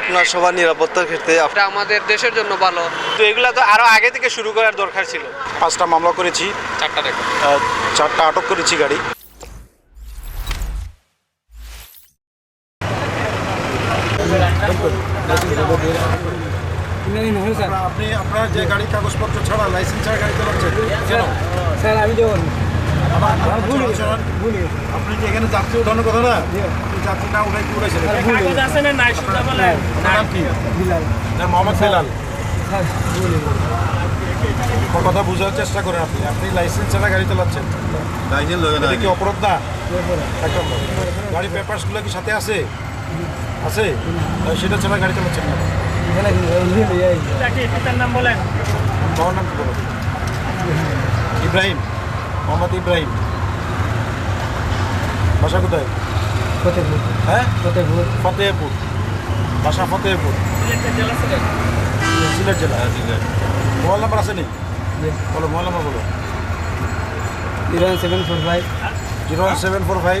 আপনার সবার নিরাপত্তার ক্ষেত্রে এটা আমাদের দেশের জন্য ভালো। তো এগুলা তো আরও আগে থেকে শুরু করার দরকার ছিল। পাঁচটা মামলা করেছি। চারটা দেখো। চারটা আটক করেছি গাড়ি। আপনি আপনার যে গাড়ি কাগজপত্র ছাড়া লাইসেন্স ছাড়া গাড়ি চালাচ্ছেন স্যার আমি যখন আপনি এখানে যাত্রী কথা না যাত্রী না উঠাই না কথা বোঝার চেষ্টা করেন আপনি আপনি লাইসেন্স ছাড়া গাড়ি চালাচ্ছেন কি অপরাধ না একদম না। গাড়ি পেপারসগুলো কি সাথে আছে আছে সেটা ছাড়া গাড়ি চালাচ্ছেন না নাম ইব্রাহিম মোহাম্মদ ইব্রাহিম। বাসা কোথায়? ফতেপুর হ্যাঁ? ফতেপুর ফতেহপুর। বাসা ফতেহপুর। সিলেট জেলা মোবাইল নাম্বার আছে নি? বলো মোবাইল নাম্বার বলো। Zero seven four five. Zero seven four five.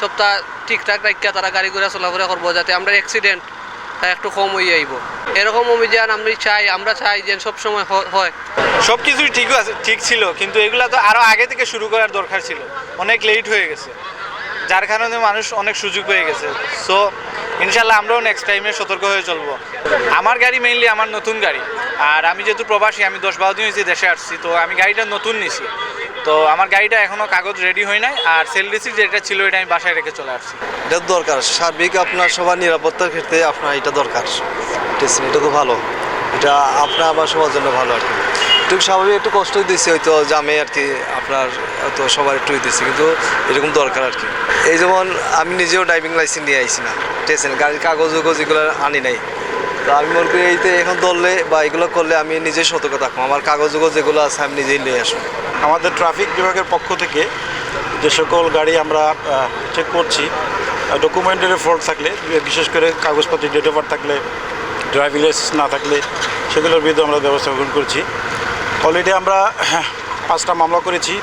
সবটা ঠিকঠাক রাখিয়া তারা গাড়ি ঘোড়া চলাফেরা করব যাতে আমরা অ্যাক্সিডেন্ট একটু কম হয়ে আইব। এরকম অভিযান আমি চাই, আমরা চাই যে সবসময় হয়। সব কিছুই ঠিক আছে, ঠিক ছিল, কিন্তু এগুলা তো আরও আগে থেকে শুরু করার দরকার ছিল। অনেক লেট হয়ে গেছে। যার কারণে মানুষ অনেক সুযোগ পেয়ে গেছে। সো ইনশাল্লাহ আমরাও নেক্সট টাইমে সতর্ক হয়ে চলবো। আমার গাড়ি মেইনলি আমার নতুন গাড়ি। আর আমি যেহেতু প্রবাসী, আমি দশ বারো দিন হয়েছি দেশে আসছি, তো আমি গাড়িটা নতুন নিছি। তো আমার গাড়িটা এখনও কাগজ রেডি হয় নাই, আর সেল রিসিপ্ট যেটা ছিল এটা আমি বাসায় রেখে চলে আসছি। এটা দরকার। সার্বিক আপনার সবার নিরাপত্তার ক্ষেত্রে আপনার এটা দরকার। এটা তো ভালো। এটা আপনার আবার সবার জন্য ভালো আর কি। একটু স্বাভাবিক একটু কষ্টই দিচ্ছে হয়তো জামে আর কি আপনার হয়তো সবার একটু দিচ্ছে কিন্তু এরকম দরকার আর কি। এই যেমন আমি নিজেও ড্রাইভিং লাইসেন্স নিয়ে আইছি না। টেস্ট গাড়ির কাগজ এগুলো আনি নাই। আমি মনে করি এইতে এখন ধরলে বা এগুলো করলে আমি নিজেই সতর্ক থাকব। আমার কাগজ যেগুলো আছে আমি নিজেই নিয়ে আসব। আমাদের ট্রাফিক বিভাগের পক্ষ থেকে যে সকল গাড়ি আমরা চেক করছি ডকুমেন্টারি ফল্ট থাকলে বিশেষ করে কাগজপত্র ডেট অফ বার্থ থাকলে ড্রাইভিং লাইসেন্স না থাকলে সেগুলোর বিরুদ্ধে আমরা ব্যবস্থা গ্রহণ করছি। অলরেডি আমরা হ্যাঁ, পাঁচটা মামলা করেছি।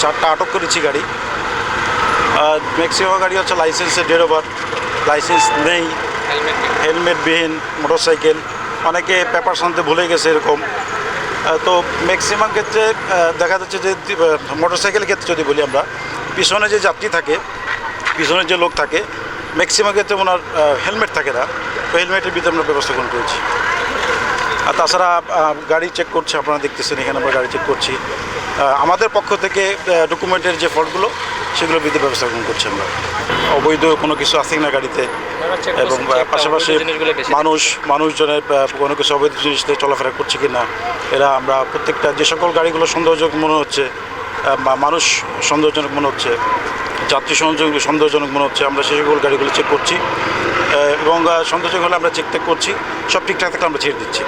চারটা আটক করেছি গাড়ি। ম্যাক্সিমাম গাড়ি হচ্ছে লাইসেন্সের ডেট অফ বার্থ লাইসেন্স নেই। হেলমেটবিহীন মোটরসাইকেল অনেকে পেপার আনতে ভুলে গেছে এরকম। তো ম্যাক্সিমাম ক্ষেত্রে দেখা যাচ্ছে যে মোটরসাইকেলের ক্ষেত্রে যদি বলি আমরা, পিছনে যে যাত্রী থাকে পিছনে যে লোক থাকে ম্যাক্সিমাম ক্ষেত্রে ওনার হেলমেট থাকে না। তো হেলমেটের ভিতরে আমরা ব্যবস্থা গ্রহণ করেছি। আর তাছাড়া গাড়ি চেক করছে, আপনারা দেখতেছেন, এখানে আমরা গাড়ি চেক করছি। আমাদের পক্ষ থেকে ডকুমেন্টের যে ফল্টগুলো সেগুলো বিরুদ্ধে ব্যবস্থা গ্রহণ করছি আমরা। অবৈধ কোনো কিছু আছে না গাড়িতে এবং পাশাপাশি মানুষ মানুষজনের কোনো কিছু অবৈধ জিনিস চলাফেরা করছে কি না এরা আমরা প্রত্যেকটা যে সকল গাড়িগুলো সন্দেহজনক মনে হচ্ছে বা মানুষ সন্দেহজনক মনে হচ্ছে যাত্রী সংযোগ সন্দেহজনক মনে হচ্ছে আমরা সেই সকল গাড়িগুলো চেক করছি এবং সন্দেহজনক হলে আমরা চেক টেক করছি সব ঠিকঠাক থাকলে আমরা ছেড়ে দিচ্ছি।